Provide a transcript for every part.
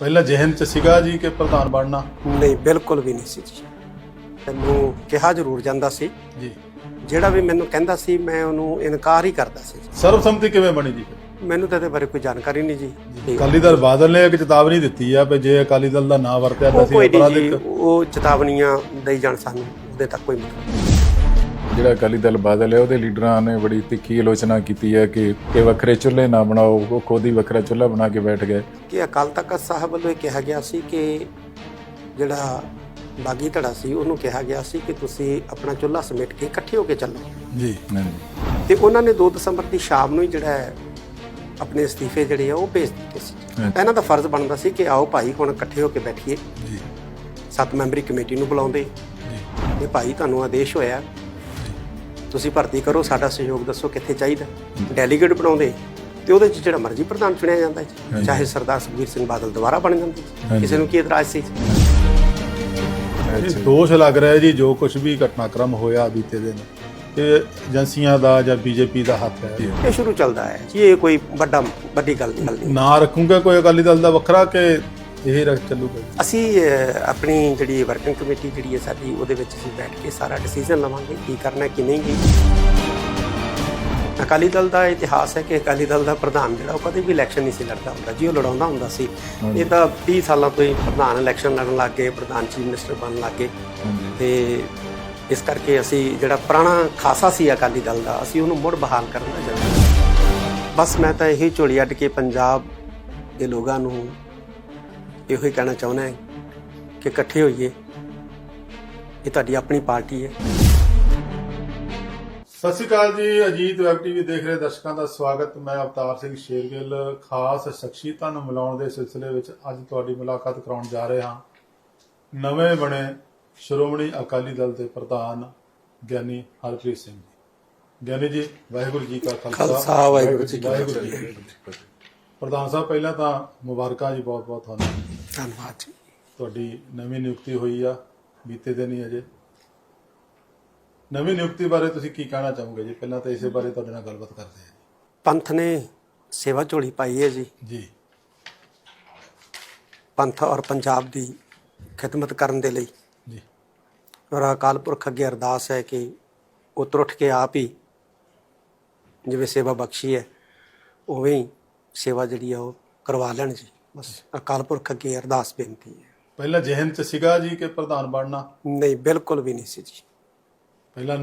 ਪਹਿਲਾਂ ਜਿਹਨ ਚ ਸੀਗਾ ਜੀ ਕਿ ਪ੍ਰਧਾਨ ਬਣਨਾ? ਨਹੀਂ ਬਿਲਕੁਲ ਵੀ ਨਹੀਂ ਸੀ ਜੀ। ਮੈਨੂੰ ਕਿਹਾ ਜ਼ਰੂਰ ਜਾਂਦਾ ਸੀ। ਜੀ। ਜਿਹੜਾ ਵੀ ਮੈਨੂੰ ਕਹਿੰਦਾ ਸੀ ਮੈਂ ਉਹਨੂੰ ਇਨਕਾਰ ਹੀ ਕਰਦਾ ਸੀ ਸਰਬਸੰਮਤੀ ਕਿਵੇਂ ਬਣੀ ਜੀ ਮੈਨੂੰ ਤਾਂ ਇਹਦੇ ਬਾਰੇ ਕੋਈ ਜਾਣਕਾਰੀ ਨਹੀਂ ਜੀ। ਤੇ ਅਕਾਲੀ ਦਲ ਬਾਦਲ ਨੇ ਇੱਕ ਚੇਤਾਵਨੀ ਦਿੱਤੀ ਆ ਵੀ ਜੇ ਅਕਾਲੀ ਦਲ ਦਾ ਨਾਂ ਵਰਤਿਆ ਤਾਂ ਉਹ ਅਸੀਂ ਕੋਈ ਨਹੀਂ ਜੀ ਅਪਰਾਧਿਕ ਉਹ ਚੇਤਾਵਨੀਆਂ ਦੇਈ ਜਾਣ ਸਾਨੂੰ ਉਹਦੇ ਤੱਕ ਕੋਈ ਮਤਲਬ ਨਹੀਂ। ਜਿਹੜਾ ਅਕਾਲੀ ਦਲ ਬਾਦਲ ਹੈ ਉਹਦੇ ਲੀਡਰਾਂ ਨੇ ਬੜੀ ਤਿੱਖੀ ਆਲੋਚਨਾ ਕੀਤੀ ਹੈ ਕਿ ਕਿ ਵੱਖਰੇ ਚੁੱਲ੍ਹੇ ਨਾ ਬਣਾਓ ਉਹ ਖੁਦ ਹੀ ਵੱਖਰਾ ਚੁੱਲ੍ਹਾ ਬਣਾ ਕੇ ਬੈਠ ਗਏ। ਕਿ ਅਕਾਲ ਤਖਤ ਸਾਹਿਬ ਵੱਲੋਂ ਇਹ ਕਿਹਾ ਗਿਆ ਸੀ ਕਿ ਜਿਹੜਾ ਬਾਗੀ ਧੜਾ ਸੀ ਉਹਨੂੰ ਕਿਹਾ ਗਿਆ ਸੀ ਕਿ ਤੁਸੀਂ ਆਪਣਾ ਚੁੱਲ੍ਹਾ ਸਮੇਟ ਕੇ ਇਕੱਠੇ ਹੋ ਕੇ ਚੱਲੋ। ਜੀ ਹਾਂਜੀ ਤੇ ਉਹਨਾਂ ਨੇ 2 ਦਸੰਬਰ ਦੀ ਸ਼ਾਮ ਨੂੰ ਹੀ ਜਿਹੜਾ ਹੈ ਆਪਣੇ ਅਸਤੀਫੇ ਜਿਹੜੇ ਆ ਉਹ ਭੇਜ ਦਿੱਤੇ ਸੀ। ਇਹਨਾਂ ਦਾ ਫਰਜ਼ ਬਣਦਾ ਸੀ ਕਿ ਆਓ ਭਾਈ ਹੁਣ ਇਕੱਠੇ ਹੋ ਕੇ ਬੈਠੀਏ। ਜੀ। ਸੱਤ ਮੈਂਬਰੀ ਕਮੇਟੀ ਨੂੰ ਬੁਲਾਉਂਦੇ। ਜੀ। ਤੇ ਭਾਈ ਤੁਹਾਨੂੰ ਆਦੇਸ਼ ਹੋਇਆ। ਤੁਸੀਂ ਭਰਤੀ ਕਰੋ ਸਾਡਾ ਸਹਿਯੋਗ ਦੱਸੋ ਕਿੱਥੇ ਚਾਹੀਦਾ। ਡੈਲੀਗੇਟ ਬਣਾਉਂਦੇ ਤੇ ਉਹਦੇ ਚ ਜਿਹੜਾ ਮਰਜ਼ੀ ਪ੍ਰਧਾਨ ਚੁਣਿਆ ਜਾਂਦਾ ਹਾਂਜੀ। ਚਾਹੇ ਸਰਦਾਰ ਸੁਖਬੀਰ ਸਿੰਘ ਬਾਦਲ ਦੁਬਾਰਾ ਬਣ ਜਾਂਦੇ। ਕਿਸੇ ਨੂੰ ਕੀ ਇਤਰਾਜ਼ ਸੀ? ਦੋਸ਼ ਲੱਗ ਰਿਹਾ ਹੈ ਜੀ ਜੋ ਕੁਝ ਵੀ ਘਟਨਾਕ੍ਰਮ ਹੋਇਆ ਬੀਤੇ ਦਿਨ। ਇਹ ਏਜੰਸੀਆਂ ਦਾ ਜਾਂ ਬੀਜੇਪੀ ਦਾ ਹੱਥ ਹੈ। ਇਹ ਸ਼ੁਰੂ ਚੱਲਦਾ ਹੈ ਜੀ ਇਹ ਕੋਈ ਵੱਡਾ ਵੱਡੀ ਗੱਲ ਨਹੀਂ। ਨਾਂ ਰੱਖੂਗਾ ਕੋਈ ਅਕਾਲੀ ਦਲ ਦਾ ਵੱਖਰਾ ਕਿ ਇਹ ਰੱਖ ਚੱਲੂਗਾ? ਅਸੀਂ ਅਹ, ਆਪਣੀ ਜਿਹੜੀ ਵਰਕਿੰਗ ਕਮੇਟੀ ਜਿਹੜੀ ਹੈ ਸਾਡੀ ਉਹਦੇ ਵਿੱਚ ਅਸੀਂ ਬੈਠ ਕੇ ਸਾਰਾ ਡਿਸੀਜਨ ਲਵਾਂਗੇ ਕੀ ਕਰਨਾ ਕੀ ਨਹੀਂ ਕੀ ਅਕਾਲੀ ਦਲ ਦਾ ਇਤਿਹਾਸ ਹੈ ਕਿ ਅਕਾਲੀ ਦਲ ਦਾ ਪ੍ਰਧਾਨ ਜਿਹੜਾ ਉਹ ਕਦੇ ਵੀ ਇਲੈਕਸ਼ਨ ਨਹੀਂ ਸੀ ਲੜਦਾ ਹੁੰਦਾ ਜੀ ਉਹ ਲੜਾਉਂਦਾ ਹੁੰਦਾ ਸੀ। ਇਹ ਤਾਂ 30 ਸਾਲਾਂ ਤੋਂ ਹੀ ਪ੍ਰਧਾਨ ਇਲੈਕਸ਼ਨ ਲੜਨ ਲੱਗ ਗਏ ਪ੍ਰਧਾਨ ਚੀਫ ਮਿਨਿਸਟਰ ਬਣਨ ਲੱਗ ਗਏ। ਤੇ ਇਸ ਕਰਕੇ ਅਸੀਂ ਜਿਹੜਾ ਪੁਰਾਣਾ ਖਾਸਾ ਸੀ ਅਕਾਲੀ ਦਲ ਦਾ ਅਸੀਂ ਉਹਨੂੰ ਮੁੜ ਬਹਾਲ ਕਰਨ ਦਾ ਜਲਦੀ। ਬਸ ਮੈਂ ਤਾਂ ਇਹੀ ਝੋਲੀ ਅੱਡ ਕੇ ਪੰਜਾਬ ਦੇ ਲੋਕਾਂ ਨੂੰ ਇਹੋ ਹੀ ਕਹਿਣਾ ਚਾਹੁੰਦਾ ਹਾਂ ਕਿ ਇਕੱਠੇ ਹੋਈਏ। ਇਹ ਤੁਹਾਡੀ ਆਪਣੀ ਪਾਰਟੀ ਹੈ। ਸਤਿ ਸ਼੍ਰੀ ਅਕਾਲ ਜੀ ਅਜੀਤ ਵੈਬ ਟੀਵੀ ਦੇਖ ਰਹੇ ਦਰਸ਼ਕਾਂ ਦਾ ਸਵਾਗਤ। ਮੈਂ ਅਵਤਾਰ ਸਿੰਘ ਸ਼ੇਰਗਿੱਲ ਖਾਸ ਸ਼ਖਸੀਅਤਾਂ ਨੂੰ ਮਿਲਾਉਣ ਦੇ ਸਿਲਸਿਲੇ ਵਿੱਚ ਅੱਜ ਤੁਹਾਡੀ ਮੁਲਾਕਾਤ ਕਰਾਉਣ ਜਾ ਰਹੇ ਹਾਂ। ਨਵੇਂ ਬਣੇ ਸ਼੍ਰੋਮਣੀ ਅਕਾਲੀ ਦਲ ਦੇ ਪ੍ਰਧਾਨ ਗਿਆਨੀ ਹਰਪ੍ਰੀਤ ਸਿੰਘ ਜੀ। ਗਿਆਨੀ ਜੀ ਵਾਹਿਗੁਰੂ ਜੀ ਕਾ ਖਾਲਸਾ, ਵਾਹਿਗੁਰੂ ਜੀ ਕੀ ਫਤਿਹ। ਪ੍ਰਧਾਨ ਸਾਹਿਬ ਪਹਿਲਾਂ ਤਾਂ ਮੁਬਾਰਕਾਂ ਜੀ ਬਹੁਤ ਬਹੁਤ ਤੁਹਾਨੂੰ। ਧੰਨਵਾਦ ਜੀ। ਤੁਹਾਡੀ ਨਵੀਂ ਨਿਯੁਕਤੀ ਹੋਈ ਆ ਬੀਤੇ ਦਿਨ ਹੀ ਅਜੇ। ਨਵੀਂ ਨਿਯੁਕਤੀ ਬਾਰੇ ਤੁਸੀਂ ਕੀ ਕਹਿਣਾ ਚਾਹੋਗੇ ਜੀ? ਪਹਿਲਾਂ ਤਾਂ ਇਸੇ ਬਾਰੇ ਤੁਹਾਡੇ ਨਾਲ ਗੱਲਬਾਤ ਕਰਦੇ ਹਾਂ ਪੰਥ ਨੇ ਸੇਵਾ ਝੋਲੀ ਪਾਈ ਹੈ ਜੀ। ਜੀ। ਪੰਥ ਔਰ ਪੰਜਾਬ ਦੀ ਖਿਦਮਤ ਕਰਨ ਦੇ ਲਈ। ਜੀ। ਔਰ ਅਕਾਲ ਪੁਰਖ ਅੱਗੇ ਅਰਦਾਸ ਹੈ ਕਿ ਉਹ ਉੱਠ ਕੇ ਆਪ ਹੀ ਜਿਵੇਂ ਸੇਵਾ ਬਖਸ਼ੀ ਹੈ ਉਵੇਂ ਹੀ ਸੇਵਾ ਜਿਹੜੀ ਆ ਉਹ ਕਰਵਾ ਲੈਣ ਜੀ। ਬਸ ਅਕਾਲ ਪੁਰਖ ਅੱਗੇ ਅਰਦਾਸ ਬੇਨਤੀ ਹੈ। ਪਹਿਲਾਂ ਜਿਹਨ ਚ ਸੀਗਾ ਜੀ ਕਿ ਪ੍ਰਧਾਨ ਬਣਨਾ? ਨਹੀਂ ਬਿਲਕੁਲ ਵੀ ਨਹੀਂ ਸੀ ਜੀ। ਪਹਿਲਾਂ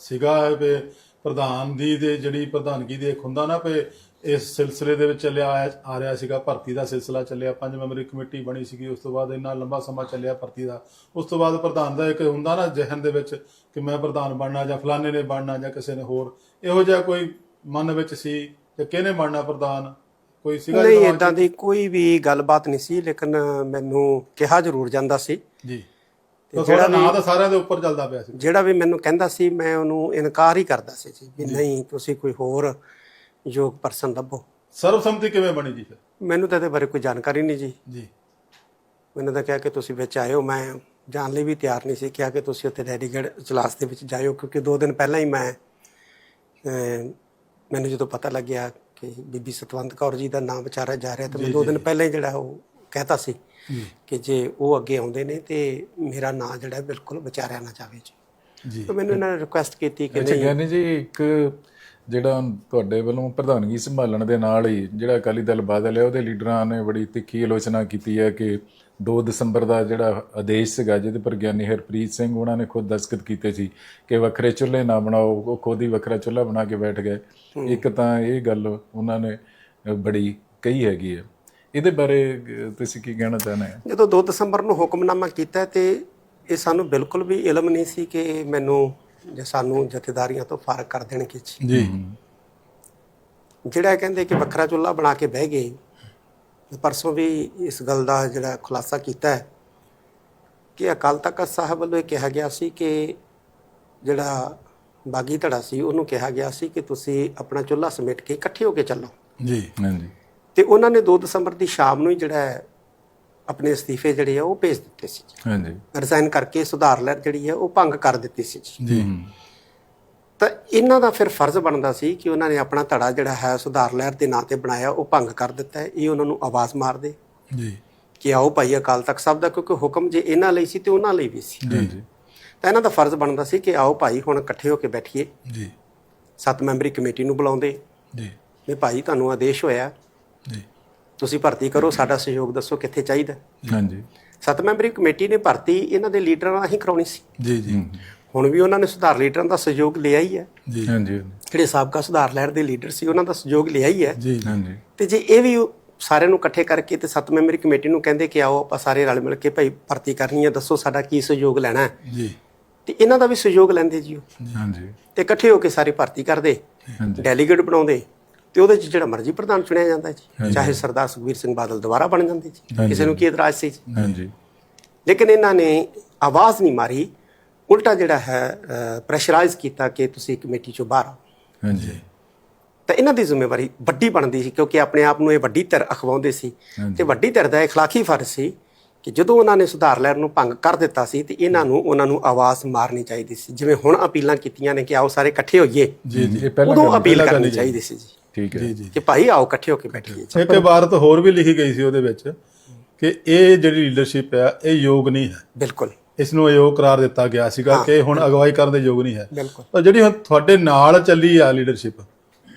ਸੀਗਾ ਵੀ ਪ੍ਰਧਾਨ ਦੀ ਦੇ ਜਿਹੜੀ ਪ੍ਰਧਾਨਗੀ ਦੇ ਇੱਕ ਹੁੰਦਾ ਨਾ ਵੀ ਇਸ ਸਿਲਸਿਲੇ ਦੇ ਵਿੱਚ ਚੱਲਿਆ ਆ ਆ ਰਿਹਾ ਸੀਗਾ ਭਰਤੀ ਦਾ ਸਿਲਸਿਲਾ ਚੱਲਿਆ ਪੰਜ ਮੈਂਬਰੀ ਕਮੇਟੀ ਬਣੀ ਸੀਗੀ ਉਸ ਤੋਂ ਬਾਅਦ ਇੰਨਾ ਲੰਬਾ ਸਮਾਂ ਚੱਲਿਆ ਭਰਤੀ ਦਾ। ਉਸ ਤੋਂ ਬਾਅਦ ਪ੍ਰਧਾਨ ਦਾ ਇੱਕ ਹੁੰਦਾ ਨਾ ਜਿਹਨ ਦੇ ਵਿੱਚ ਕਿ ਮੈਂ ਪ੍ਰਧਾਨ ਬਣਨਾ ਜਾਂ ਫਲਾਣੇ ਨੇ ਬਣਨਾ ਜਾਂ ਕਿਸੇ ਨੇ ਹੋਰ ਇਹੋ ਜਿਹਾ ਕੋਈ ਮਨ ਵਿੱਚ ਸੀ ਕਿ ਕਿਹਨੇ ਬਣਨਾ ਪ੍ਰਧਾਨ? ਕੋਈ ਸੀਗਾ ਨਹੀਂ? ਇਦਾਂ ਦੀ ਕੋਈ ਵੀ ਗੱਲਬਾਤ ਨਹੀਂ ਸੀ ਲੇਕਿਨ ਮੈਨੂੰ ਕਿਹਾ ਜ਼ਰੂਰ ਜਾਂਦਾ ਸੀ। ਜੀ। ਜਿਹੜਾ ਨਾਂ ਤਾਂ ਸਾਰਿਆਂ ਦੇ ਉੱਪਰ ਚੱਲਦਾ ਪਿਆ ਸੀ। ਜਿਹੜਾ ਵੀ ਮੈਨੂੰ ਕਹਿੰਦਾ ਸੀ ਮੈਂ ਉਹਨੂੰ ਇਨਕਾਰ ਹੀ ਕਰਦਾ ਸੀ ਜੀ ਵੀ ਨਹੀਂ ਤੁਸੀਂ ਕੋਈ ਹੋਰ ਯੋਗ ਪਰਸਨ ਲੱਭੋ ਸਰਬਸੰਮਤੀ ਕਿਵੇਂ ਬਣੀ ਜੀ ਫਿਰ? ਮੈਨੂੰ ਤਾਂ ਇਹਦੇ ਬਾਰੇ ਕੋਈ ਜਾਣਕਾਰੀ ਨਹੀਂ ਜੀ। ਜੀ। ਮੈਨੂੰ ਤਾਂ ਕਿਹਾ ਕਿ ਤੁਸੀਂ ਵਿੱਚ ਆਇਓ ਮੈਂ ਜਾਣ ਲਈ ਵੀ ਤਿਆਰ ਨਹੀਂ ਸੀ ਕਿਹਾ ਕਿ ਤੁਸੀਂ ਉੱਥੇ ਡੈਡੀਕੇਟ ਇਜਲਾਸ ਦੇ ਵਿੱਚ ਜਾਇਓ ਕਿਉਂਕਿ ਦੋ ਦਿਨ ਪਹਿਲਾਂ ਹੀ ਮੈਂ ਮੈਨੂੰ ਜਦੋਂ ਪਤਾ ਲੱਗਿਆ ਕਿ ਬੀਬੀ ਸਤਵੰਤ ਕੌਰ ਜੀ ਦਾ ਨਾਮ ਵਿਚਾਰਿਆ ਜਾ ਰਿਹਾ ਤਾਂ ਮੈਂ ਦੋ ਦਿਨ ਪਹਿਲਾਂ ਹੀ ਜਿਹੜਾ ਉਹ ਕਹਿਤਾ ਸੀ ਕਿ ਜੇ ਉਹ ਅੱਗੇ ਆਉਂਦੇ ਨੇ ਤੇ ਮੇਰਾ ਨਾਂ ਜਿਹੜਾ ਬਿਲਕੁਲ ਵਿਚਾਰਿਆ ਨਾ ਜਾਵੇ ਜੀ। ਜੀ। ਤਾਂ ਮੈਨੂੰ ਇਹਨਾਂ ਨੇ ਰਿਕੁਐਸਟ ਕੀਤੀ ਕਿ ਨਹੀਂ। ਜੀ ਇੱਕ ਜਿਹੜਾ ਤੁਹਾਡੇ ਵੱਲੋਂ ਪ੍ਰਧਾਨਗੀ ਸੰਭਾਲਣ ਦੇ ਨਾਲ ਹੀ ਜਿਹੜਾ ਅਕਾਲੀ ਦਲ ਬਾਦਲ ਹੈ ਉਹਦੇ ਲੀਡਰਾਂ ਨੇ ਬੜੀ ਤਿੱਖੀ ਆਲੋਚਨਾ ਕੀਤੀ ਹੈ ਕਿ 2 ਦਸੰਬਰ ਦਾ ਜਿਹੜਾ ਆਦੇਸ਼ ਸੀਗਾ ਜਿਹਦੇ ਪਰ ਗਿਆਨੀ ਹਰਪ੍ਰੀਤ ਸਿੰਘ ਉਹਨਾਂ ਨੇ ਖੁਦ ਦਸਤਖਤ ਕੀਤੇ ਸੀ ਕਿ ਵੱਖਰੇ ਚੁੱਲ੍ਹੇ ਨਾ ਬਣਾਓ ਉਹ ਖੁਦ ਹੀ ਵੱਖਰਾ ਚੁੱਲ੍ਹਾ ਬਣਾ ਕੇ ਬੈਠ ਗਏ। ਇੱਕ ਤਾਂ ਇਹ ਗੱਲ ਉਹਨਾਂ ਨੇ ਬੜੀ ਕਹੀ ਹੈਗੀ ਹੈ। ਇਹਦੇ ਬਾਰੇ ਤੁਸੀਂ ਕੀ ਕਹਿਣਾ ਚਾਹੁੰਦੇ ਹੋ? ਜਦੋਂ 2 ਦਸੰਬਰ ਨੂੰ ਹੁਕਮਨਾਮਾ ਕੀਤਾ ਤੇ ਇਹ ਸਾਨੂੰ ਬਿਲਕੁਲ ਵੀ ਇਲਮ ਨਹੀਂ ਸੀ ਕਿ ਮੈਨੂੰ ਜਾਂ ਸਾਨੂੰ ਜਥੇਦਾਰੀਆਂ ਤੋਂ ਫਾਰਗ ਕਰ ਦੇਣਗੇ ਜੀ। ਜੀ। ਜਿਹੜਾ ਕਹਿੰਦੇ ਕਿ ਵੱਖਰਾ ਚੁੱਲ੍ਹਾ ਬਣਾ ਕੇ ਬਹਿ ਗਏ ਪਰਸੋਂ ਵੀ ਇਸ ਗੱਲ ਦਾ ਜਿਹੜਾ ਖੁਲਾਸਾ ਕੀਤਾ ਹੈ ਕਿ ਅਕਾਲ ਤਖਤ ਸਾਹਿਬ ਵੱਲੋਂ ਇਹ ਕਿਹਾ ਗਿਆ ਸੀ ਕਿ ਜਿਹੜਾ ਬਾਗੀ ਧੜਾ ਸੀ ਉਹਨੂੰ ਕਿਹਾ ਗਿਆ ਸੀ ਕਿ ਤੁਸੀਂ ਆਪਣਾ ਚੁੱਲ੍ਹਾ ਸਮੇਟ ਕੇ ਇਕੱਠੇ ਹੋ ਕੇ ਚੱਲੋ। ਜੀ ਹਾਂਜੀ। ਤੇ ਉਹਨਾਂ ਨੇ 2 ਦਸੰਬਰ ਦੀ ਸ਼ਾਮ ਨੂੰ ਹੀ ਜਿਹੜਾ ਆਪਣੇ ਅਸਤੀਫੇ ਜਿਹੜੇ ਆ ਉਹ ਭੇਜ ਦਿੱਤੇ ਸੀ ਹਾਂਜੀ। ਰਿਜ਼ਾਈਨ ਕਰਕੇ ਸੁਧਾਰ ਲਹਿਰ ਜਿਹੜੀ ਹੈ ਉਹ ਭੰਗ ਕਰ ਦਿੱਤੀ ਸੀ ਜੀ। ਜੀ। ਤਾਂ ਇਹਨਾਂ ਦਾ ਫਿਰ ਫਰਜ਼ ਬਣਦਾ ਸੀ ਕਿ ਉਹਨਾਂ ਨੇ ਆਪਣਾ ਧੜਾ ਜਿਹੜਾ ਹੈ ਸੁਧਾਰ ਲਹਿਰ ਦੇ ਨਾਂ ਤੇ ਬਣਾਇਆ ਉਹ ਭੰਗ ਕਰ ਦਿੱਤਾ ਹੈ। ਇਹ ਉਹਨਾਂ ਨੂੰ ਆਵਾਜ਼ ਮਾਰਦੇ ਜੀ। ਕਿ ਆਓ ਭਾਈ ਅਕਾਲ ਤਖਤ ਸਾਹਿਬ ਦਾ ਕਿਉਂਕਿ ਹੁਕਮ ਜੇ ਇਹਨਾਂ ਲਈ ਸੀ ਤੇ ਉਹਨਾਂ ਲਈ ਵੀ ਸੀ। ਹਾਂਜੀ ਤਾਂ ਇਹਨਾਂ ਦਾ ਫਰਜ਼ ਬਣਦਾ ਸੀ ਕਿ ਆਓ ਭਾਈ ਹੁਣ ਇਕੱਠੇ ਹੋ ਕੇ ਬੈਠੀਏ। ਜੀ। ਸੱਤ ਮੈਂਬਰੀ ਕਮੇਟੀ ਨੂੰ ਬੁਲਾਉਂਦੇ। ਜੀ। ਵੀ ਭਾਈ ਤੁਹਾਨੂੰ ਆਦੇਸ਼ ਹੋਇਆ। ਜੀ। ਤੁਸੀਂ ਭਰਤੀ ਕਰੋ ਸਾਡਾ ਸਹਿਯੋਗ ਦੱਸੋ ਕਿੱਥੇ ਚਾਹੀਦਾ ਹਾਂਜੀ। ਸੱਤ ਮੈਂਬਰੀ ਕਮੇਟੀ ਨੇ ਭਰਤੀ ਇਹਨਾਂ ਦੇ ਲੀਡਰਾਂ ਨਾਲ ਹੀ ਕਰਾਉਣੀ ਸੀ। ਜੀ ਜੀ। ਹੁਣ ਵੀ ਉਹਨਾਂ ਨੇ ਸੁਧਾਰ ਲੀਡਰਾਂ ਦਾ ਸਹਿਯੋਗ ਲਿਆ ਹੀ ਹੈ। ਜੀ। ਹਾਂਜੀ। ਜਿਹੜੇ ਸਾਬਕਾ ਸੁਧਾਰ ਲਹਿਰ ਦੇ ਲੀਡਰ ਸੀ ਉਹਨਾਂ ਦਾ ਸਹਿਯੋਗ ਲਿਆ ਹੀ ਹੈ। ਜੀ ਹਾਂਜੀ। ਤੇ ਜੇ ਇਹ ਵੀ ਸਾਰਿਆਂ ਨੂੰ ਇਕੱਠੇ ਕਰਕੇ ਤੇ ਸੱਤ ਮੈਂਬਰੀ ਕਮੇਟੀ ਨੂੰ ਕਹਿੰਦੇ ਕਿ ਆਓ ਆਪਾਂ ਸਾਰੇ ਰਲ ਮਿਲ ਕੇ ਭਾਈ ਭਰਤੀ ਕਰਨੀ ਹੈ ਦੱਸੋ ਸਾਡਾ ਕੀ ਸਹਿਯੋਗ ਲੈਣਾ ਹੈ। ਜੀ। ਤੇ ਇਹਨਾਂ ਦਾ ਵੀ ਸਹਿਯੋਗ ਲੈਂਦੇ ਜੀ ਹਾਂਜੀ। ਤੇ ਇਕੱਠੇ ਹੋ ਕੇ ਸਾਰੇ ਭਰਤੀ ਕਰਦੇ। ਹਾਂਜੀ। ਡੈਲੀਗੇਟ ਬਣਾਉਂਦੇ। ਤੇ ਉਹਦੇ ਚ ਜਿਹੜਾ ਮਰਜ਼ੀ ਪ੍ਰਧਾਨ ਚੁਣਿਆ ਜਾਂਦਾ ਜੀ ਚਾਹੇ ਸਰਦਾਰ ਸੁਖਬੀਰ ਸਿੰਘ ਬਾਦਲ ਦੁਬਾਰਾ ਬਣ ਜਾਂਦੇ ਜੀ ਕਿਸੇ ਨੂੰ ਕੀ ਇਤਰਾਜ਼ ਸੀ ਜੀ ਹਾਂਜੀ ਲੇਕਿਨ ਇਹਨਾਂ ਨੇ ਆਵਾਜ਼ ਨਹੀਂ ਮਾਰੀ ਉਲਟਾ ਜਿਹੜਾ ਹੈ ਪ੍ਰੈਸ਼ਰਾਈਜ਼ ਕੀਤਾ ਕਿ ਤੁਸੀਂ ਕਮੇਟੀ ਚੋਂ ਬਾਹਰ ਆਓ ਹਾਂਜੀ ਤਾਂ ਇਹਨਾਂ ਦੀ ਜ਼ਿੰਮੇਵਾਰੀ ਵੱਡੀ ਬਣਦੀ ਸੀ ਕਿਉਂਕਿ ਆਪਣੇ ਆਪ ਨੂੰ ਇਹ ਵੱਡੀ ਧਿਰ ਅਖਵਾਉਂਦੇ ਸੀ ਤੇ ਵੱਡੀ ਧਿਰ ਦਾ اخلاقی ਫਰਜ਼ ਸੀ ਕਿ ਜਦੋਂ ਉਹਨਾਂ ਨੇ ਸੁਧਾਰ ਲਹਿਰ ਨੂੰ ਭੰਗ ਕਰ ਦਿੱਤਾ ਸੀ ਤੇ ਇਹਨਾਂ ਨੂੰ ਉਹਨਾਂ ਨੂੰ ਆਵਾਜ਼ ਮਾਰਨੀ ਚਾਹੀਦੀ ਸੀ। ਜਿਵੇਂ ਹੁਣ ਅਪੀਲਾਂ ਕੀਤੀਆਂ ਨੇ ਕਿ ਆਓ ਸਾਰੇ ਇਕੱਠੇ ਹੋਈਏ। ਜੀ ਜੀ ਇਹ ਪਹਿਲਾਂ ਉਦੋਂ ਅਪੀਲ ਕਰਨੀ ਚਾਹੀਦੀ ਸੀ ਜੀ। ਠੀਕ ਹੈ। ਜੀ ਜੀ ਕਿ ਭਾਈ ਆਓ ਇਕੱਠੇ ਹੋ ਕੇ ਬੈਠੀਏ। ਇੱਕ ਇਬਾਰਤ ਹੋਰ ਵੀ ਲਿਖੀ ਗਈ ਸੀ ਉਹਦੇ ਵਿੱਚ ਕਿ ਇਹ ਜਿਹੜੀ ਲੀਡਰਸ਼ਿਪ ਆ ਇਹ ਯੋਗ ਨਹੀਂ ਹੈ। ਬਿਲਕੁਲ। ਇਸ ਨੂੰ ਅਯੋਗ ਕਰਾਰ ਦਿੱਤਾ ਗਿਆ ਸੀਗਾ ਕਿ ਹੁਣ ਅਗਵਾਈ ਕਰਨ ਦੇ ਯੋਗ ਨਹੀਂ ਹੈ। ਬਿਲਕੁਲ। ਪਰ ਜਿਹੜੀ ਹੁਣ ਤੁਹਾਡੇ ਨਾਲ ਚੱਲੀ ਆ ਲੀਡਰਸ਼ਿਪ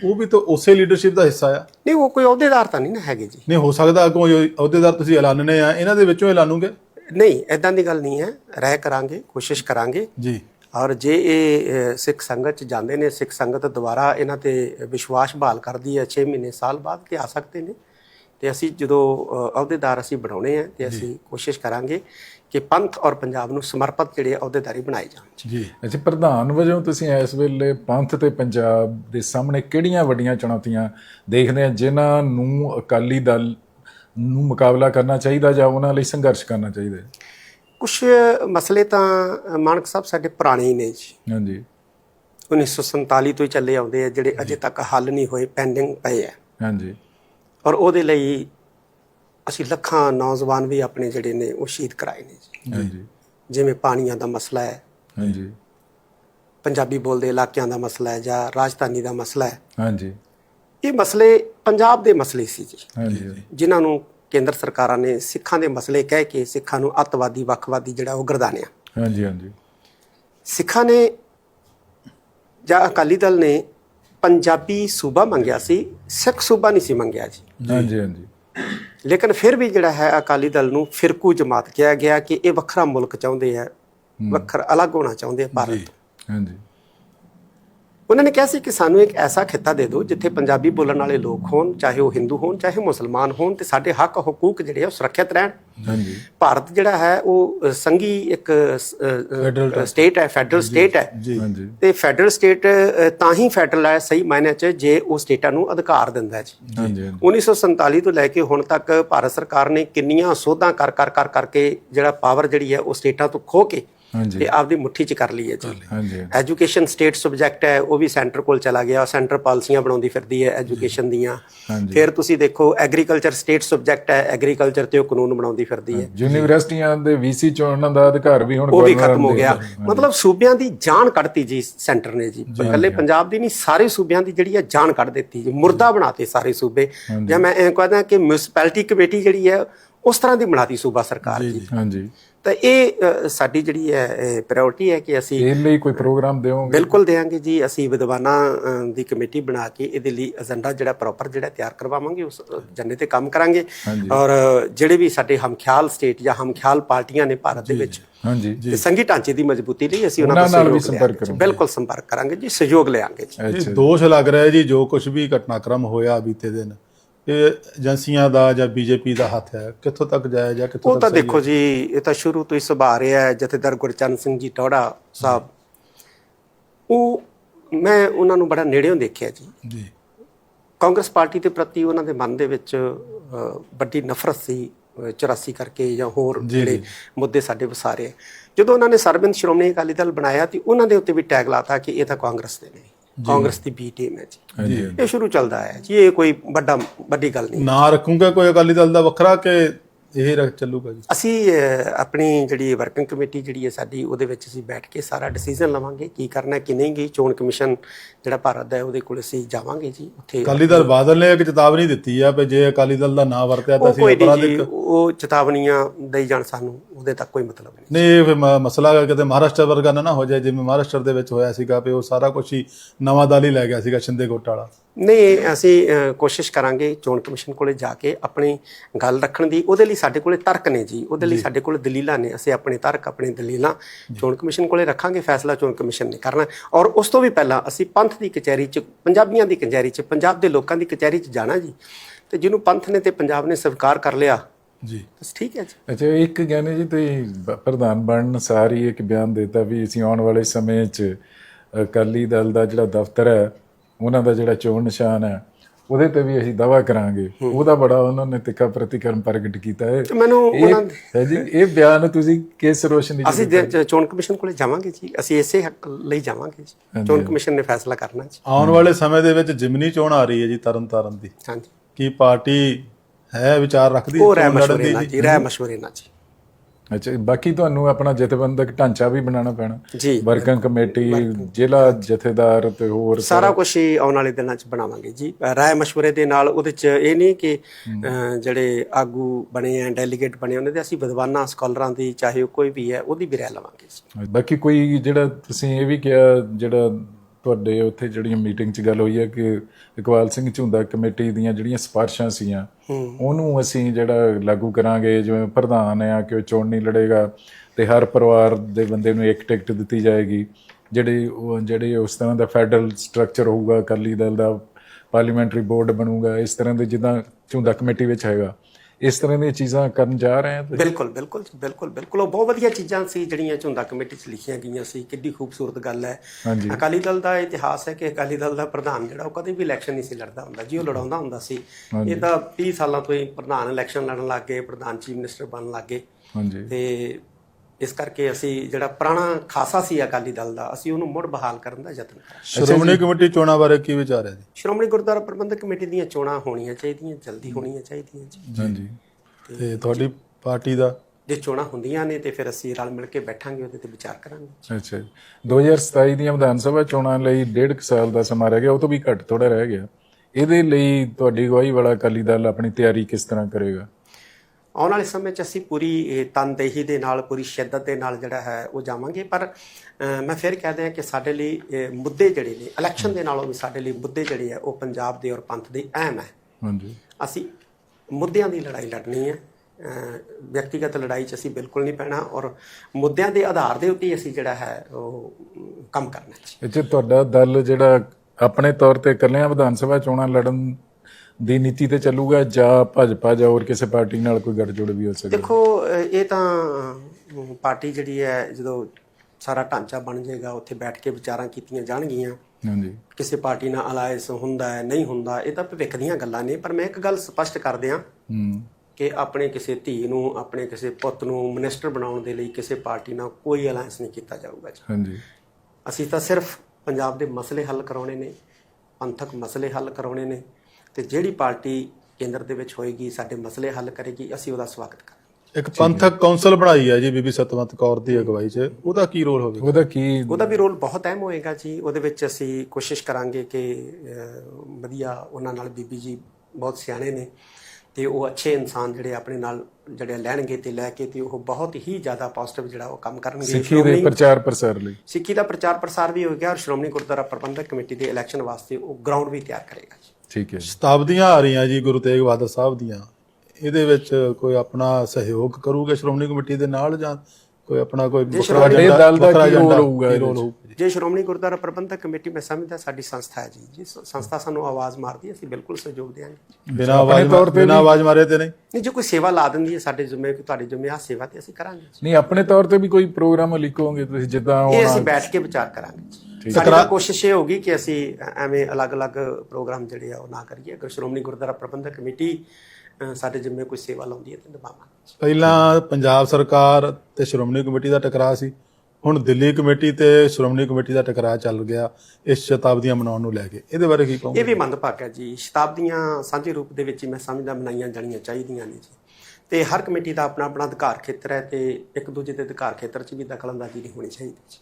ਉਹ ਵੀ ਤਾਂ ਉਸੇ ਲੀਡਰਸ਼ਿਪ ਦਾ ਹਿੱਸਾ ਆ। ਨਹੀਂ ਉਹ ਕੋਈ ਅਹੁਦੇਦਾਰ ਤਾਂ ਨਹੀਂ ਨਾ ਹੈਗੇ ਜੀ। ਨਹੀਂ ਹੋ ਸਕਦਾ ਇਹ ਅਹੁਦੇਦਾਰ ਤੁਸੀਂ ਐਲਾਨਨੇ ਆ। ਇਹਨਾਂ ਦੇ ਵਿੱਚੋਂ ਐਲਾਨੂਗੇ? ਨਹੀਂ ਐਦਾਂ ਦੀ ਗੱਲ ਨਹੀਂ ਹੈ। ਰਹਿ ਕਰਾਂਗੇ ਕੋਸ਼ਿਸ਼ ਕਰਾਂਗੇ। ਜੀ। ਔਰ ਜੇ ਇਹ ਸਿੱਖ ਸੰਗਤ ਚ ਜਾਂਦੇ ਨੇ ਸਿੱਖ ਸੰਗਤ ਦੁਬਾਰਾ ਇਹਨਾਂ ਤੇ ਵਿਸ਼ਵਾਸ ਬਹਾਲ ਕਰਦੀ ਹੈ 6 ਮਹੀਨੇ ਸਾਲ ਬਾਅਦ ਤੇ ਆ ਸਕਦੇ ਨੇ। ਤੇ ਅਸੀਂ ਜਦੋਂ ਅਹੁਦੇਦਾਰ ਅਸੀਂ ਬਣਾਉਣੇ ਆ ਤੇ ਅਸੀਂ ਕੋਸ਼ਿਸ਼ ਕਰਾਂਗੇ ਕਿ ਪੰਥ ਔਰ ਪੰਜਾਬ ਨੂੰ ਸਮਰਪਿਤ ਜਿਹੜੇ ਅਹੁਦੇਦਾਰੀ ਬਣਾਏ ਜਾਣ। ਜੀ। ਅੱਛਾ ਪ੍ਰਧਾਨ ਵਜੋਂ ਤੁਸੀਂ ਇਸ ਵੇਲੇ ਪੰਥ ਤੇ ਪੰਜਾਬ ਦੇ ਸਾਹਮਣੇ ਕਿਹੜੀਆਂ ਵੱਡੀਆਂ ਚੁਣੌਤੀਆਂ ਦੇਖਦੇ ਆ ਜਿਨ੍ਹਾਂ ਨੂੰ ਅਕਾਲੀ ਦਲ ਨੂੰ ਮੁਕਾਬਲਾ ਕਰਨਾ ਚਾਹੀਦਾ ਜਾਂ ਉਹਨਾਂ ਲਈ ਸੰਘਰਸ਼ ਕਰਨਾ ਚਾਹੀਦਾ? ਕੁਝ ਮਸਲੇ ਤਾਂ ਮਾਨਕ ਸਾਹਿਬ ਸਾਡੇ ਪੁਰਾਣੇ ਹੀ ਨੇ ਜੀ। ਹਾਂਜੀ। 1947 ਤੋਂ ਹੀ ਚੱਲੇ ਆਉਂਦੇ ਆ ਜਿਹੜੇ ਅਜੇ ਤੱਕ ਹੱਲ ਨਹੀਂ ਹੋਏ ਪੈਂਡਿੰਗ ਪਏ ਆ। ਹਾਂਜੀ। ਔਰ ਉਹਦੇ ਲਈ ਅਸੀਂ ਲੱਖਾਂ ਨੌਜਵਾਨ ਵੀ ਆਪਣੇ ਜਿਹੜੇ ਨੇ ਉਹ ਸ਼ਹੀਦ ਕਰਾਏ ਨੇ ਜੀ। ਹਾਂਜੀ। ਜਿਵੇਂ ਪਾਣੀਆਂ ਦਾ ਮਸਲਾ ਹੈ। ਹਾਂਜੀ। ਪੰਜਾਬੀ ਬੋਲਦੇ ਇਲਾਕਿਆਂ ਦਾ ਮਸਲਾ ਹੈ ਜਾਂ ਰਾਜਧਾਨੀ ਦਾ ਮਸਲਾ ਹੈ। ਹਾਂਜੀ। ਇਹ ਮਸਲੇ ਪੰਜਾਬ ਦੇ ਮਸਲੇ ਸੀ ਜੀ। ਹਾਂਜੀ। ਜਿਨ੍ਹਾਂ ਨੂੰ ਕੇਂਦਰ ਸਰਕਾਰਾਂ ਨੇ ਸਿੱਖਾਂ ਦੇ ਮਸਲੇ ਕਹਿ ਕੇ ਸਿੱਖਾਂ ਨੂੰ ਅੱਤਵਾਦੀ ਵੱਖਵਾਦੀ ਜਿਹੜਾ ਉਹ ਗਰਦਾਨਿਆ ਹਾਂਜੀ ਹਾਂਜੀ। ਸਿੱਖਾਂ ਨੇ ਜਾਂ ਅਕਾਲੀ ਦਲ ਨੇ ਪੰਜਾਬੀ ਸੂਬਾ ਮੰਗਿਆ ਸੀ ਸਿੱਖ ਸੂਬਾ ਨਹੀਂ ਸੀ ਮੰਗਿਆ ਜੀ। ਹਾਂਜੀ ਹਾਂਜੀ। ਲੇਕਿਨ ਫਿਰ ਵੀ ਜਿਹੜਾ ਹੈ ਅਕਾਲੀ ਦਲ ਨੂੰ ਫਿਰਕੂ ਜਮਾਤ ਕਿਹਾ ਗਿਆ ਕਿ ਇਹ ਵੱਖਰਾ ਮੁਲਕ ਚਾਹੁੰਦੇ ਆ ਵੱਖਰਾ ਅਲੱਗ ਹੋਣਾ ਚਾਹੁੰਦੇ ਆ ਭਾਰਤ। ਤੋਂ ਹਾਂਜੀ। ਉਹਨਾਂ ਨੇ ਕਿਹਾ ਸੀ ਕਿ ਸਾਨੂੰ ਇੱਕ ਐਸਾ ਖਿੱਤਾ ਦੇ ਦਿਓ ਜਿੱਥੇ ਪੰਜਾਬੀ ਬੋਲਣ ਵਾਲੇ ਲੋਕ ਹੋਣ ਚਾਹੇ ਉਹ ਹਿੰਦੂ ਹੋਣ ਚਾਹੇ ਮੁਸਲਮਾਨ ਹੋਣ ਤੇ ਸਾਡੇ ਹੱਕ ਹਕੂਕ ਜਿਹੜੇ ਆ ਉਹ ਸੁਰੱਖਿਅਤ ਰਹਿਣ। ਹਾਂਜੀ। ਭਾਰਤ ਜਿਹੜਾ ਹੈ ਉਹ ਸੰਘੀ ਇੱਕ ਸਟੇਟ ਹੈ ਫੈਡਰਲ ਸਟੇਟ ਹੈ। ਤੇ ਫੈਡਰਲ ਸਟੇਟ ਤਾਂ ਹੀ ਫੈਡਰਲ ਹੈ ਸਹੀ ਮਾਇਨੇ 'ਚ ਜੇ ਉਹ ਸਟੇਟਾਂ ਨੂੰ ਅਧਿਕਾਰ ਦਿੰਦਾ ਹੈ ਜੀ। ਹਾਂਜੀ ਹਾਂਜੀ। 1947 ਤੋਂ ਲੈ ਕੇ ਹੁਣ ਤੱਕ ਭਾਰਤ ਸਰਕਾਰ ਨੇ ਕਿੰਨੀਆਂ ਸੋਧਾਂ ਕਰ ਕਰ ਕਰ ਕਰਕੇ ਜਿਹੜਾ ਪਾਵਰ ਜਿਹੜੀ ਹੈ ਉਹ ਸਟੇਟਾਂ ਤੋਂ ਖੋ ਕੇ ਤੇ ਆਪਦੀ ਮੁੱਠੀ 'ਚ ਕਰ ਲਈ ਹੈ ਜੀ। ਹਾਂਜੀ। ਐਜੂਕੇਸ਼ਨ ਸਟੇਟ ਸਬਜੈਕਟ ਹੈ ਉਹ ਵੀ ਸੈਂਟਰ ਕੋਲ ਚਲਾ ਗਿਆ ਸੈਂਟਰ ਪਾਲਿਸੀਆਂ ਬਣਾਉਂਦੀ ਫਿਰਦੀ ਹੈ ਐਜੂਕੇਸ਼ਨ ਦੀਆਂ। ਫਿਰ ਤੁਸੀਂ ਦੇਖੋ ਐਗਰੀਕਲਚਰ ਸਟੇਟ ਸਬਜੈਕਟ ਹੈ ਐਗਰੀਕਲਚਰ ਤੇ ਉਹ ਕਾਨੂੰਨ ਬਣਾਉਂਦੀ ਫਿਰਦੀ ਹੈ। ਯੂਨੀਵਰਸਿਟੀਆਂ ਦੇ ਵੀਸੀ ਚੁਣਨ ਦਾ ਅਧਿਕਾਰ ਵੀ ਹੁਣ ਉਹ ਵੀ ਖਤਮ ਹੋ ਗਿਆ। ਮਤਲਬ ਸੂਬਿਆਂ ਦੀ ਜਾਨ ਕੱਢਤੀ ਜੀ ਸੈਂਟਰ ਨੇ ਜੀ। ਇਕੱਲੇ ਪੰਜਾਬ ਦੀ ਨਹੀਂ ਸਾਰੇ ਸੂਬਿਆਂ ਦੀ ਜਿਹੜੀ ਹੈ ਜਾਨ ਕੱਢ ਦਿੱਤੀ ਜੀ। ਮੁਰਦਾ ਬਣਾਤੇ ਸਾਰੇ ਸੂਬੇ। ਜਾਂ ਮੈਂ ਇਹ ਕਹਦਾ ਕਿ ਮਿਊਨਿਸਪੈਲਿਟੀ ਕਮੇਟੀ ਜਿਹੜੀ ਹੈ ਉਸ ਤਰ੍ਹਾਂ ਦੀ ਬਣਾਤੀ ਸੂਬਾ ਸਰਕਾਰ ਜੀ। ਹਾਂਜੀ। ਤਾਂ ਇਹ ਸਾਡੀ ਜਿਹੜੀ ਹੈ ਪ੍ਰਾਇੋਰਟੀ ਹੈ ਕਿ ਅਸੀਂ ਇਹ ਲਈ ਕੋਈ ਪ੍ਰੋਗਰਾਮ ਦਿਓਗੇ? ਬਿਲਕੁਲ ਦੇਾਂਗੇ ਜੀ। ਅਸੀਂ ਵਿਦਵਾਨਾਂ ਦੀ ਕਮੇਟੀ ਬਣਾ ਕੇ ਇਹਦੇ ਲਈ ਏਜੰਡਾ ਜਿਹੜਾ ਪ੍ਰੋਪਰ ਜਿਹੜਾ ਤਿਆਰ ਕਰਵਾਵਾਂਗੇ ਉਸ ਏਜੰਡੇ ਤੇ ਕੰਮ ਕਰਾਂਗੇ। ਔਰ ਜਿਹੜੇ ਵੀ ਸਾਡੇ ਹਮਖਿਆਲ ਸਟੇਟ ਜਾਂ ਹਮਖਿਆਲ ਪਾਰਟੀਆਂ ਨੇ ਭਾਰਤ ਦੇ ਵਿੱਚ ਹਾਂਜੀ ਤੇ ਸੰਘੀ ਢਾਂਚੇ ਦੀ ਮਜ਼ਬੂਤੀ ਲਈ ਅਸੀਂ ਉਹਨਾਂ ਨਾਲ ਵੀ ਸੰਪਰਕ ਜੀ। ਕਰੋਗੇ। ਬਿਲਕੁਲ ਸੰਪਰਕ ਕਰਾਂਗੇ ਜੀ ਸਹਿਯੋਗ ਲਿਆਂਗੇ ਜੀ। ਦੋਸ਼ ਲੱਗ ਰਿਹਾ ਹੈ ਜੀ ਜੋ ਕੁਝ ਵੀ ਘਟਨਾਕ੍ਰਮ ਹੋਇਆ ਬੀਤੇ ਦਿਨ। ਇਹ ਏਜੰਸੀਆਂ ਦਾ ਜਾਂ ਬੀਜੇਪੀ ਦਾ ਹੱਥ ਹੈ ਕਿੱਥੋਂ ਤੱਕ ਜਾਇਆ ਜਾਂ ਕਿੱਥੋਂ ਉਹ ਤੱਕ ਤਾਂ ਸਹੀ ਹੈ? ਦੇਖੋ ਜੀ ਇਹ ਤਾਂ ਸ਼ੁਰੂ ਤੋਂ ਹੀ ਸੁਭਾਅ ਰਿਹਾ ਹੈ ਜਥੇਦਾਰ ਗੁਰਚਰਨ ਸਿੰਘ ਜੀ ਟੌੜਾ ਸਾਹਿਬ। ਉਹ ਮੈਂ ਉਹਨਾਂ ਨੂੰ ਬੜਾ ਨੇੜਿਓਂ ਦੇਖਿਆ ਜੀ। ਜੀ। ਕਾਂਗਰਸ ਪਾਰਟੀ ਦੇ ਪ੍ਰਤੀ ਉਹਨਾਂ ਦੇ ਮਨ ਦੇ ਵਿੱਚ ਅ, ਵੱਡੀ ਨਫ਼ਰਤ ਸੀ ਅ, 84 ਕਰਕੇ ਜਾਂ ਹੋਰ ਜਿਹੜੇ ਮੁੱਦੇ ਸਾਡੇ ਵਸਾਰੇ। ਜਦੋਂ ਉਹਨਾਂ ਨੇ ਸਰਬਿੰਦ ਸ਼੍ਰੋਮਣੀ ਅਕਾਲੀ ਦਲ ਬਣਾਇਆ ਤੇ ਉਹਨਾਂ ਦੇ ਉੱਤੇ ਵੀ ਟੈਗ ਲਾਤਾ ਕਿ ਇਹ ਤਾਂ ਕਾਂਗਰਸ ਦੇ ਨੇ। ਕਾਂਗਰਸ ਦੀ ਬੀ ਟੀਮ ਹੈ ਜੀ। ਇਹ ਸ਼ੁਰੂ ਚੱਲਦਾ ਹੈ ਜੀ। ਇਹ ਕੋਈ ਵੱਡਾ ਵੱਡੀ ਗੱਲ ਨਹੀਂ ਨਾਂ ਰੱਖੂਗਾ ਕੋਈ ਅਕਾਲੀ ਦਲ ਦਾ ਵੱਖਰਾ ਕਿ ਇਹ ਰੱਖ ਚੱਲੂਗਾ ਜੀ। ਅਸੀਂ ਅਹ, ਆਪਣੀ ਜਿਹੜੀ ਵਰਕਿੰਗ ਕਮੇਟੀ ਜਿਹੜੀ ਹੈ ਸਾਡੀ ਉਹਦੇ ਵਿੱਚ ਅਸੀਂ ਬੈਠ ਕੇ ਸਾਰਾ ਡਿਸੀਜਨ ਲਵਾਂਗੇ ਕੀ ਕਰਨਾ ਕੀ ਨਹੀਂ ਗੀ ਚੋਣ ਕਮਿਸ਼ਨ ਜਿਹੜਾ ਭਾਰਤ ਦਾ ਹੈ ਉਹਦੇ ਕੋਲ ਅਸੀਂ ਜਾਵਾਂਗੇ ਜੀ ਉੱਥੇ ਅਕਾਲੀ ਦਲ ਬਾਦਲ ਨੇ ਇੱਕ ਚੇਤਾਵਨੀ ਦਿੱਤੀ ਆ ਵੀ ਜੇ ਅਕਾਲੀ ਦਲ ਦਾ ਨਾਂ ਵਰਤਿਆ ਤਾਂ ਉਹ ਅਸੀਂ ਕੋਈ ਨਹੀਂ ਜੀ ਅਪਰਾਧਿਕ ਉਹ ਚੇਤਾਵਨੀਆਂ ਦੇਈ ਜਾਣ ਸਾਨੂੰ ਉਹਦੇ ਤੱਕ ਕੋਈ ਮਤਲਬ ਨਹੀਂ। ਨਹੀਂ ਇਹ ਫਿਰ ਮ- ਮਸਲਾ ਕਿਤੇ ਮਹਾਰਾਸ਼ਟਰ ਵਰਗਾ ਨਾ ਨਾ ਹੋ ਜਾਏ ਜਿਵੇਂ ਮਹਾਰਾਸ਼ਟਰ ਦੇ ਵਿੱਚ ਹੋਇਆ ਸੀਗਾ ਵੀ ਉਹ ਸਾਰਾ ਕੁਝ ਹੀ ਨਵਾਂ ਦਲ ਹੀ ਲੈ ਗਿਆ ਸੀਗਾ ਸ਼ਿੰਦੇ ਗੁੱਟ ਵਾਲਾ ਨਹੀਂ ਅਸੀਂ ਕੋਸ਼ਿਸ਼ ਕਰਾਂਗੇ ਚੋਣ ਕਮਿਸ਼ਨ ਕੋਲੇ ਜਾ ਕੇ ਆਪਣੀ ਗੱਲ ਰੱਖਣ ਦੀ। ਉਹਦੇ ਲਈ ਸਾਡੇ ਕੋਲੇ ਤਰਕ ਨੇ ਜੀ। ਉਹਦੇ ਲਈ ਸਾਡੇ ਕੋਲੇ ਦਲੀਲਾਂ ਨੇ। ਅਸੀਂ ਆਪਣੇ ਤਰਕ ਆਪਣੇ ਦਲੀਲਾਂ ਚੋਣ ਕਮਿਸ਼ਨ ਕੋਲੇ ਰੱਖਾਂਗੇ। ਫੈਸਲਾ ਚੋਣ ਕਮਿਸ਼ਨ ਨੇ ਕਰਨਾ। ਔਰ ਉਸ ਤੋਂ ਵੀ ਪਹਿਲਾਂ ਅਸੀਂ ਪੰਥ ਦੀ ਕਚਹਿਰੀ 'ਚ ਪੰਜਾਬੀਆਂ ਦੀ ਕਚਹਿਰੀ 'ਚ ਪੰਜਾਬ ਦੇ ਲੋਕਾਂ ਦੀ ਕਚਹਿਰੀ 'ਚ ਜਾਣਾ ਜੀ। ਤੇ ਜਿਹਨੂੰ ਪੰਥ ਨੇ ਤੇ ਪੰਜਾਬ ਨੇ ਸਵੀਕਾਰ ਕਰ ਲਿਆ। ਜੀ। ਬਸ ਠੀਕ ਹੈ ਜੀ। ਅੱਛਾ ਇੱਕ ਗਿਆਨੀ ਜੀ ਤੁਸੀਂ ਬ- ਪ੍ਰਧਾਨ ਬਣਨ ਸਾਰ ਹੀ ਇੱਕ ਬਿਆਨ ਦਿੱਤਾ ਵੀ ਅਸੀਂ ਆਉਣ ਵਾਲੇ ਸਮੇਂ 'ਚ ਅਕਾਲੀ ਦਲ ਦਾ ਜਿਹੜਾ ਦਫ਼ਤਰ ਹੈ ਉਹਨਾਂ ਦਾ ਜਿਹੜਾ ਚੋਣ ਨਿਸ਼ਾਨ ਹੈ ਉਹਦੇ ਤੇ ਵੀ ਅਸੀਂ ਦਾਵਾ ਕਰਾਂਗੇ। ਉਹਦਾ ਬੜਾ ਉਹਨਾਂ ਨੇ ਤਿੱਖਾ ਪ੍ਰਤੀਕਰਮ ਪ੍ਰਗਟ ਕੀਤਾ ਹੈ। ਤੇ ਮੈਨੂੰ ਉਹਨਾਂ ਹੈ ਜੀ ਇਹ ਬਿਆਨ ਤੁਸੀਂ ਕਿਸ ਰੋਸ਼ਨੀ 'ਚ ਅਸੀਂ ਜੇ ਚੋਣ ਕਮਿਸ਼ਨ ਕੋਲੇ ਜਾਵਾਂਗੇ ਜੀ ਅਸੀਂ ਇਸੇ ਹੱਕ ਲਈ ਜਾਵਾਂਗੇ ਜੀ। ਚੋਣ ਕਮਿਸ਼ਨ ਨੇ ਫੈਸਲਾ ਕਰਨਾ ਜੀ। ਆਉਣ ਵਾਲੇ ਸਮੇਂ ਦੇ ਵਿੱਚ ਜਿਮਨੀ ਚੋਣ ਆ ਰਹੀ ਹੈ ਜੀ ਤਰਨ ਤਾਰਨ ਦੀ। ਹਾਂਜੀ। ਕੀ ਪਾਰਟੀ ਹੈ ਵਿਚਾਰ ਰੱਖਦੀ ਉਹ ਰਾਏ ਚੋਣ ਲੜਨ ਮਸ਼ਵਰੇ ਨਾਲ ਦੀ ਜੀ ਰਾਏ ਮਸ਼ਵਰੇ ਨਾਲ ਜੀ। ਅੱਛਾ ਬਾਕੀ ਤੁਹਾਨੂੰ ਆਪਣਾ ਜਥੇਬੰਦਕ ਢਾਂਚਾ ਵੀ ਬਣਾਉਣਾ ਪੈਣਾ। ਜੀ। ਵਰਕਿੰਗ ਕਮੇਟੀ ਜ਼ਿਲ੍ਹਾ ਜਥੇਦਾਰ ਤੇ ਹੋਰ ਸਾਰਾ ਕੁਝ ਹੀ ਆਉਣ ਵਾਲੇ ਦਿਨਾਂ 'ਚ ਬਣਾਵਾਂਗੇ ਜੀ। ਰਾਏ ਮਸ਼ਵਰੇ ਦੇ ਨਾਲ ਉਹਦੇ 'ਚ ਇਹ ਨਹੀਂ ਕਿ ਜਿਹੜੇ ਆਗੂ ਬਣੇ ਆ ਡੈਲੀਗੇਟ ਬਣੇ ਉਹਨਾਂ ਦੇ ਅਸੀਂ ਵਿਦਵਾਨਾਂ ਸਕਾਲਰਾਂ ਦੀ ਚਾਹੇ ਕੋਈ ਵੀ ਹੈ ਉਹਦੀ ਵੀ ਰਾਏ ਲਵਾਂਗੇ ਬਾਕੀ ਕੋਈ ਜਿਹੜਾ ਤੁਸੀਂ ਇਹ ਵੀ ਕਿਹਾ ਜਿਹੜਾ ਤੁਹਾਡੇ ਉੱਥੇ ਜਿਹੜੀਆਂ ਮੀਟਿੰਗ 'ਚ ਗੱਲ ਹੋਈ ਹੈ ਕਿ ਇਕਬਾਲ ਸਿੰਘ ਝੁੰਦਾ ਕਮੇਟੀ ਦੀਆਂ ਜਿਹੜੀਆਂ ਸਿਫਾਰਸ਼ਾਂ ਸੀਗੀਆਂ ਉਹਨੂੰ ਅਸੀਂ ਜਿਹੜਾ ਲਾਗੂ ਕਰਾਂਗੇ ਜਿਵੇਂ ਪ੍ਰਧਾਨ ਆ ਕਿ ਉਹ ਚੋਣ ਨਹੀਂ ਲੜੇਗਾ ਤੇ ਹਰ ਪਰਿਵਾਰ ਦੇ ਬੰਦੇ ਨੂੰ ਇੱਕ ਟਿਕਟ ਦਿੱਤੀ ਜਾਏਗੀ ਜਿਹੜੇ ਉਹ ਜਿਹੜੇ ਉਸ ਤਰ੍ਹਾਂ ਦਾ ਫੈਡਰਲ ਸਟਰਕਚਰ ਹੋਊਗਾ ਅਕਾਲੀ ਦਲ ਦਾ ਪਾਰਲੀਮੈਂਟਰੀ ਬੋਰਡ ਬਣੂਗਾ ਇਸ ਤਰ੍ਹਾਂ ਦੇ ਜਿੱਦਾਂ ਝੁੰਦਾ ਕਮੇਟੀ ਵਿੱਚ ਹੈਗਾ। ਇਸ ਤਰ੍ਹਾਂ ਦੀਆਂ ਚੀਜ਼ਾਂ ਕਰਨ ਜਾ ਰਹੇ ਹਾਂ? ਬਿਲਕੁਲ ਬਿਲਕੁਲ ਬਿਲਕੁਲ ਬਿਲਕੁਲ। ਉਹ ਬਹੁਤ ਵਧੀਆ ਚੀਜ਼ਾਂ ਸੀ ਜਿਹੜੀਆਂ ਝੁੰਦਾ ਕਮੇਟੀ 'ਚ ਲਿਖੀਆਂ ਗਈਆਂ ਸੀ। ਕਿੱਡੀ ਖੂਬਸੂਰਤ ਗੱਲ ਹੈ। ਅਕਾਲੀ ਦਲ ਦਾ ਇਤਿਹਾਸ ਹੈ ਕਿ ਅਕਾਲੀ ਦਲ ਦਾ ਪ੍ਰਧਾਨ ਜਿਹੜਾ ਉਹ ਕਦੇ ਵੀ ਇਲੈਕਸ਼ਨ ਨਹੀਂ ਸੀ ਲੜਦਾ ਹੁੰਦਾ। ਜੀ ਉਹ ਲੜਾਉਂਦਾ ਹੁੰਦਾ ਸੀ। ਇਹ ਤਾਂ 30 ਸਾਲਾਂ ਤੋਂ ਹੀ ਪ੍ਰਧਾਨ ਇਲੈਕਸ਼ਨ ਲੜਨ ਲੱਗ ਗਏ ਪ੍ਰਧਾਨ ਚੀਫ ਮਿਨਿਸਟਰ ਬਣਨ ਲੱਗ ਗਏ। ਹਾਂਜੀ। ਤੇ ਇਸ ਕਰਕੇ ਅਸੀਂ ਜਿਹੜਾ ਪੁਰਾਣਾ ਖਾਸਾ ਸੀ ਅਕਾਲੀ ਦਲ ਦਾ ਅਸੀਂ ਉਹਨੂੰ ਮੁੜ ਬਹਾਲ ਕਰਨ ਦਾ ਯਤਨ ਕਰਾਂਗੇ। ਸ਼੍ਰੋਮਣੀ ਕਮੇਟੀ ਚੋਣਾਂ ਬਾਰੇ ਕੀ ਵਿਚਾਰ ਹੈ ਜੀ? ਸ਼੍ਰੋਮਣੀ ਗੁਰਦੁਆਰਾ ਪ੍ਰਬੰਧਕ ਕਮੇਟੀ ਦੀਆਂ ਚੋਣਾਂ ਹੋਣੀਆਂ ਚਾਹੀਦੀਆਂ ਜਲਦੀ ਹੋਣੀਆਂ ਚਾਹੀਦੀਆਂ ਜੀ। ਹਾਂਜੀ। ਤੇ ਤੁਹਾਡੀ ਪਾਰਟੀ ਦਾ? ਜੇ ਚੋਣਾਂ ਹੁੰਦੀਆਂ ਨੇ ਤੇ ਫਿਰ ਅਸੀਂ ਰਲ ਮਿਲ ਕੇ ਬੈਠਾਂਗੇ ਉਹਦੇ ਤੇ ਵਿਚਾਰ ਕਰਾਂਗੇ ਅੱਛਾ ਜੀ। 2027 ਦੀਆਂ ਵਿਧਾਨ ਸਭਾ ਚੋਣਾਂ ਲਈ ਡੇਢ ਕੁ ਸਾਲ ਦਾ ਸਮਾਂ ਰਹਿ ਗਿਆ ਉਹ ਤੋਂ ਵੀ ਘੱਟ ਥੋੜਾ ਰਹਿ ਗਿਆ। ਇਹਦੇ ਲਈ ਤੁਹਾਡੀ ਅਗਵਾਈ ਵਾਲਾ ਅਕਾਲੀ ਦਲ ਆਪਣੀ ਤਿਆਰੀ ਕਿਸ ਤਰ੍ਹਾਂ ਕਰੇਗਾ? ਆਉਣ ਵਾਲੇ ਸਮੇਂ 'ਚ ਅਸੀਂ ਪੂਰੀ ਤਨਦੇਹੀ ਦੇ ਨਾਲ ਪੂਰੀ ਸ਼ਿੱਦਤ ਦੇ ਨਾਲ ਜਿਹੜਾ ਹੈ ਉਹ ਜਾਵਾਂਗੇ। ਪਰ ਮੈਂ ਫਿਰ ਕਹਿ ਦਿਆਂ ਕਿ ਸਾਡੇ ਲਈ ਮੁੱਦੇ ਜਿਹੜੇ ਨੇ ਇਲੈਕਸ਼ਨ ਦੇ ਨਾਲੋਂ ਵੀ ਸਾਡੇ ਲਈ ਮੁੱਦੇ ਜਿਹੜੇ ਆ ਉਹ ਪੰਜਾਬ ਦੇ ਔਰ ਪੰਥ ਦੇ ਅਹਿਮ ਹੈ। ਹਾਂਜੀ। ਅਸੀਂ ਮੁੱਦਿਆਂ ਦੀ ਲੜਾਈ ਲੜਨੀ ਹੈ। ਵਿਅਕਤੀਗਤ ਲੜਾਈ 'ਚ ਅਸੀਂ ਬਿਲਕੁਲ ਨਹੀਂ ਪੈਣਾ ਔਰ ਮੁੱਦਿਆਂ ਦੇ ਆਧਾਰ ਦੇ ਉੱਤੇ ਅਸੀਂ ਜਿਹੜਾ ਹੈ ਉਹ ਕੰਮ ਕਰਨਾ ਹੈ। ਜੀ। ਇੱਥੇ ਤੁਹਾਡਾ ਦਲ ਜਿਹੜਾ ਆਪਣੇ ਤੌਰ ਤੇ ਇਕੱਲਿਆਂ ਵਿਧਾਨ ਸਭਾ ਚੋਣਾਂ ਲੜਨ ਦੀ ਨੀਤੀ ਤੇ ਚੱਲੂਗਾ ਜਾਂ ਭਾਜਪਾ ਜਾਂ ਹੋਰ ਕਿਸੇ ਪਾਰਟੀ ਨਾਲ ਕੋਈ ਗੱਠਜੋੜ ਵੀ ਹੋ ਸਕਦਾ? ਦੇਖੋ ਇਹ ਤਾਂ ਪਾਰਟੀ ਜਿਹੜੀ ਹੈ ਜਦੋਂ ਸਾਰਾ ਢਾਂਚਾ ਬਣ ਜਾਏਗਾ ਉੱਥੇ ਬੈਠ ਕੇ ਵਿਚਾਰਾਂ ਕੀਤੀਆਂ ਜਾਣਗੀਆਂ। ਹਾਂਜੀ। ਕਿਸੇ ਪਾਰਟੀ ਨਾਲ ਅਲਾਇੰਸ ਹੁੰਦਾ ਹੈ ਨਹੀਂ ਹੁੰਦਾ ਇਹ ਤਾਂ ਭਵਿੱਖ ਦੀਆਂ ਗੱਲਾਂ ਨੇ। ਪਰ ਮੈਂ ਇੱਕ ਗੱਲ ਸਪਸ਼ਟ ਕਰ ਦਿਆਂ ਹੂੰ। ਕਿ ਆਪਣੇ ਕਿਸੇ ਧੀ ਨੂੰ ਆਪਣੇ ਕਿਸੇ ਪੁੱਤ ਨੂੰ ਮਿਨਿਸਟਰ ਬਣਾਉਣ ਦੇ ਲਈ ਕਿਸੇ ਪਾਰਟੀ ਨਾਲ ਕੋਈ ਅਲਾਇੰਸ ਨਹੀਂ ਕੀਤਾ ਜਾਊਗਾ ਜੀ। ਹਾਂਜੀ। ਅਸੀਂ ਤਾਂ ਸਿਰਫ ਪੰਜਾਬ ਦੇ ਮਸਲੇ ਹੱਲ ਕਰਾਉਣੇ ਨੇ ਪੰਥਕ ਮਸਲੇ ਹੱਲ ਕਰਾਉਣੇ ਨੇ। ਤੇ ਜਿਹੜੀ ਪਾਰਟੀ ਕੇਂਦਰ ਦੇ ਵਿੱਚ ਹੋਏਗੀ ਸਾਡੇ ਮਸਲੇ ਹੱਲ ਕਰੇਗੀ ਅਸੀਂ ਉਹਦਾ ਸਵਾਗਤ ਕਰਾਂਗੇ। ਇੱਕ ਪੰਥਕ ਕੌਂਸਲ ਬਣਾਈ ਹੈ ਜੀ ਬੀਬੀ ਸਤਵੰਤ ਕੌਰ ਦੀ ਅਗਵਾਈ 'ਚ। ਉਹਦਾ ਕੀ ਰੋਲ ਹੋਵੇਗਾ? ਉਹਦਾ ਕੀ ਉਹਦਾ ਵੀ ਰੋਲ ਬਹੁਤ ਅਹਿਮ ਹੋਏਗਾ ਜੀ। ਉਹਦੇ ਵਿੱਚ ਅਸੀਂ ਕੋਸ਼ਿਸ਼ ਕਰਾਂਗੇ ਕਿ ਵਧੀਆ ਉਹਨਾਂ ਨਾਲ ਬੀਬੀ ਜੀ ਬਹੁਤ ਸਿਆਣੇ ਨੇ ਤੇ ਉਹ ਅੱਛੇ ਇਨਸਾਨ ਜਿਹੜੇ ਆਪਣੇ ਨਾਲ ਜਿਹੜੇ ਲੈਣਗੇ ਤੇ ਲੈ ਕੇ ਤੇ ਉਹ ਬਹੁਤ ਹੀ ਜ਼ਿਆਦਾ ਪੋਜ਼ਿਟਿਵ ਜਿਹੜਾ ਉਹ ਕੰਮ ਕਰਨਗੇ। ਸਿੱਖੀ ਦੇ ਪ੍ਰਚਾਰ ਪ੍ਰਸਾਰ ਲਈ। ਸਿੱਖੀ ਦਾ ਪ੍ਰਚਾਰ ਪ੍ਰਸਾਰ ਵੀ ਹੋ ਗਿਆ ਔਰ ਸ਼੍ਰੋਮਣੀ ਗੁਰਦੁਆਰਾ ਪ੍ਰਬੰਧਕ ਕਮੇਟੀ ਦੇ ਇਲੈਕਸ਼ਨ ਵਾਸਤੇ ਉਹ ਗਰਾਊਂਡ ਵੀ ਤਿਆਰ ਕਰੇਗਾ ਜੀ। ਠੀਕ ਹੈ ਸ਼ਤਾਬਦੀਆਂ ਆ ਰਹੀਆਂ ਜੀ। ਗੁਰੂ ਤੇਗ ਬਹਾਦਰ ਸਾਹਿਬ ਦੀਆਂ। ਇਹਦੇ ਵਿੱਚ ਕੋਈ ਆਪਣਾ ਸਹਿਯੋਗ ਕਰੂਗਾ ਸ਼੍ਰੋਮਣੀ ਕਮੇਟੀ ਦੇ ਨਾਲ ਜਾਂ ਕੋਈ ਆਪਣਾ ਕੋਈ ਵੱਖਰਾ ਦਲ ਦਾ ਕੀ ਰੋਲ ਹੋਊਗਾ ਜੀ? ਸ਼੍ਰੋਮਣੀ ਗੁਰਦੁਆਰਾ ਪ੍ਰਬੰਧਕ ਕਮੇਟੀ ਮੈਂ ਸਮਝਦਾ ਸਾਡੀ ਸੰਸਥਾ ਹੈ ਜੀ। ਜੀ ਸ- ਸੰਸਥਾ ਸਾਨੂੰ ਆਵਾਜ਼ ਮਾਰਦੀ ਹੈ ਅਸੀਂ ਬਿਲਕੁਲ ਸਹਿਯੋਗ ਦੇਵਾਂਗੇ ਬਿਨਾਂ ਆਵਾਜ਼ ਤੌਰ ਤੇ ਬਿਨਾਂ ਆਵਾਜ਼ ਮਾਰੇ ਤੇ ਨਹੀਂ? ਨਹੀਂ ਜੇ ਕੋਈ ਸੇਵਾ ਲਾ ਦਿੰਦੀ ਹੈ ਸਾਡੇ ਜ਼ਿੰਮੇ ਕਿ ਤੁਹਾਡੇ ਜ਼ਿੰਮੇ ਆ ਸੇਵਾ ਤੇ ਅਸੀਂ ਕਰਾਂਗੇ। ਨਹੀਂ ਆਪਣੇ ਤੌਰ ਤੇ ਵੀ ਕੋਈ ਪ੍ਰੋਗਰਾਮ ਲਿਖੋਗੇ ਤੁਸੀਂ ਜਿੱਦਾਂ ਇਹ ਅਸੀਂ ਬੈਠ ਕੇ ਵਿਚਾਰ ਕਰਾਂਗੇ ਸਾਡੀ ਤਾਂ ਕੋਸ਼ਿਸ਼ ਇਹ ਹੋਗੀ ਕਿ ਅਸੀਂ ਐਵੇਂ ਅਲੱਗ-ਅਲੱਗ ਪ੍ਰੋਗਰਾਮ ਜਿਹੜੇ ਆ ਉਹ ਨਾ ਕਰੀਏ। ਅਗਰ ਸ਼੍ਰੋਮਣੀ ਗੁਰਦੁਆਰਾ ਪ੍ਰਬੰਧਕ ਕਮੇਟੀ ਸਾਡੇ ਜਿੰਮੇ ਕੋਈ ਸੇਵਾ ਲਾਉਂਦੀ ਹੈ ਤੇ ਨਿਭਾਵਾਂਗੇ। ਪਹਿਲਾਂ ਪੰਜਾਬ ਸਰਕਾਰ ਤੇ ਸ਼੍ਰੋਮਣੀ ਕਮੇਟੀ ਦਾ ਟਕਰਾਅ ਸੀ। ਹੁਣ ਦਿੱਲੀ ਕਮੇਟੀ ਤੇ ਸ਼੍ਰੋਮਣੀ ਕਮੇਟੀ ਦਾ ਟਕਰਾਅ ਚੱਲ ਗਿਆ ਇਸ ਸ਼ਤਾਬਦੀਆਂ ਮਨਾਉਣ ਨੂੰ ਲੈ ਕੇ। ਇਹਦੇ ਬਾਰੇ ਕੀ ਕਹੋਗੇ? ਇਹ ਵੀ ਮੰਦਭਾਗਾ ਜੀ। ਸ਼ਤਾਬਦੀਆਂ ਸਾਂਝੇ ਰੂਪ ਦੇ ਵਿੱਚ ਹੀ ਮੈਂ ਸਮਝਦਾ ਮਨਾਈਆਂ ਜਾਣੀਆਂ ਚਾਹੀਦੀਆਂ ਨੇ ਜੀ। ਤੇ ਹਰ ਕਮੇਟੀ ਦਾ ਆਪਣਾ ਆਪਣਾ ਅਧਿਕਾਰ ਖੇਤਰ ਹੈ ਤੇ ਇੱਕ ਦੂਜੇ ਦੇ ਅਧਿਕਾਰ ਖੇਤਰ 'ਚ ਵੀ ਦਖਲਅੰਦਾਜ਼ੀ ਨਹੀਂ ਹੋਣੀ ਚਾਹੀਦੀ ਜੀ।